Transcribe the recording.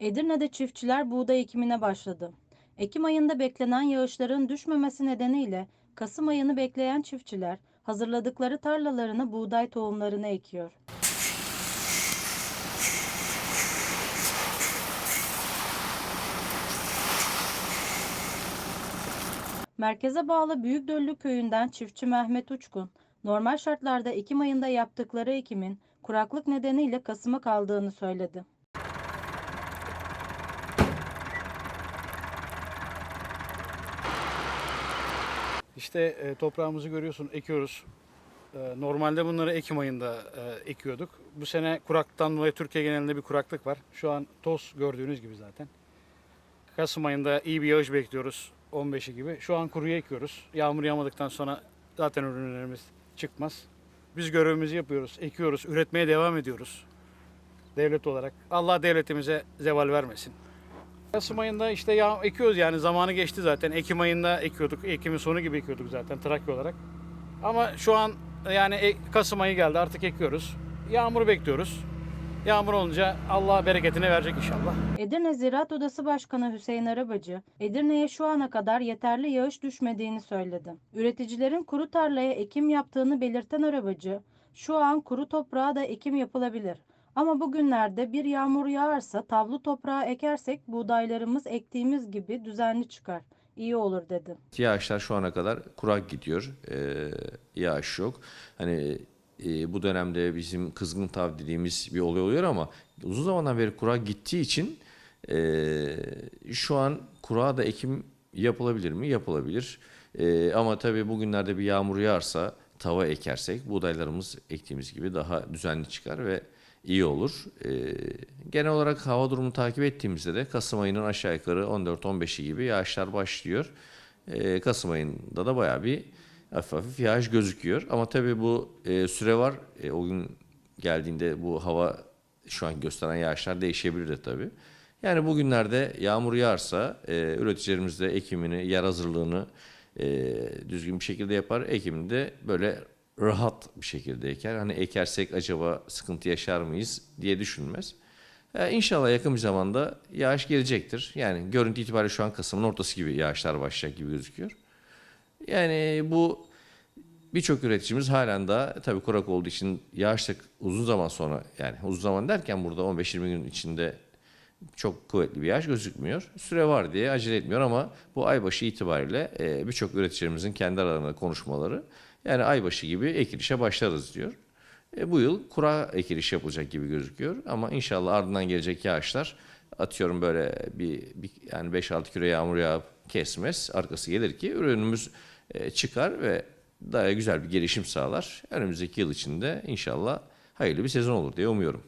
Edirne'de çiftçiler buğday ekimine başladı. Ekim ayında beklenen yağışların düşmemesi nedeniyle Kasım ayını bekleyen çiftçiler hazırladıkları tarlalarına buğday tohumlarını ekiyor. Merkeze bağlı Büyükdöllü köyünden çiftçi Mehmet Uçkun, normal şartlarda Ekim ayında yaptıkları ekimin kuraklık nedeniyle Kasım'a kaldığını söyledi. İşte e, toprağımızı görüyorsun ekiyoruz. E, normalde bunları Ekim ayında e, ekiyorduk. Bu sene kuraklıktan dolayı Türkiye genelinde bir kuraklık var. Şu an toz gördüğünüz gibi zaten. Kasım ayında iyi bir yağış bekliyoruz 15'i gibi. Şu an kuruya ekiyoruz. Yağmur yağmadıktan sonra zaten ürünlerimiz çıkmaz. Biz görevimizi yapıyoruz, ekiyoruz, üretmeye devam ediyoruz. Devlet olarak. Allah devletimize zeval vermesin. Kasım ayında işte ya ekiyoruz yani zamanı geçti zaten. Ekim ayında ekiyorduk. Ekim'in sonu gibi ekiyorduk zaten Trakya olarak. Ama şu an yani e- Kasım ayı geldi artık ekiyoruz. Yağmur bekliyoruz. Yağmur olunca Allah bereketini verecek inşallah. Edirne Ziraat Odası Başkanı Hüseyin Arabacı, Edirne'ye şu ana kadar yeterli yağış düşmediğini söyledi. Üreticilerin kuru tarlaya ekim yaptığını belirten Arabacı, şu an kuru toprağa da ekim yapılabilir. Ama bugünlerde bir yağmur yağarsa tavlu toprağa ekersek buğdaylarımız ektiğimiz gibi düzenli çıkar. İyi olur dedi. Yağışlar şu ana kadar kurak gidiyor. Ee, yağış yok. Hani e, bu dönemde bizim kızgın tav dediğimiz bir olay oluyor ama uzun zamandan beri kurak gittiği için e, şu an kurağa da ekim yapılabilir mi? Yapılabilir. E, ama tabii bugünlerde bir yağmur yağarsa tava ekersek buğdaylarımız ektiğimiz gibi daha düzenli çıkar ve iyi olur. E, genel olarak hava durumunu takip ettiğimizde de Kasım ayının aşağı yukarı 14-15'i gibi yağışlar başlıyor. E, Kasım ayında da bayağı bir hafif hafif yağış gözüküyor. Ama tabii bu e, süre var. E, o gün geldiğinde bu hava şu an gösteren yağışlar değişebilir de tabii. Yani bugünlerde yağmur yağarsa e, üreticilerimiz de ekimini, yer hazırlığını e, düzgün bir şekilde yapar. Ekimini de böyle rahat bir şekilde eker. Hani ekersek acaba sıkıntı yaşar mıyız diye düşünmez. E, inşallah yakın bir zamanda yağış gelecektir. Yani görüntü itibariyle şu an Kasım'ın ortası gibi yağışlar başlayacak gibi gözüküyor. Yani bu birçok üreticimiz halen daha tabii kurak olduğu için yağış da uzun zaman sonra yani uzun zaman derken burada 15-20 gün içinde çok kuvvetli bir yağış gözükmüyor. Süre var diye acele etmiyor ama bu aybaşı itibariyle e, birçok üreticilerimizin kendi aralarında konuşmaları yani aybaşı gibi ekilişe başlarız diyor. E, bu yıl kura ekiliş yapılacak gibi gözüküyor ama inşallah ardından gelecek yağışlar atıyorum böyle bir, bir yani 5-6 kilo yağmur yağıp kesmez arkası gelir ki ürünümüz e, çıkar ve daha güzel bir gelişim sağlar. Önümüzdeki yıl içinde inşallah hayırlı bir sezon olur diye umuyorum.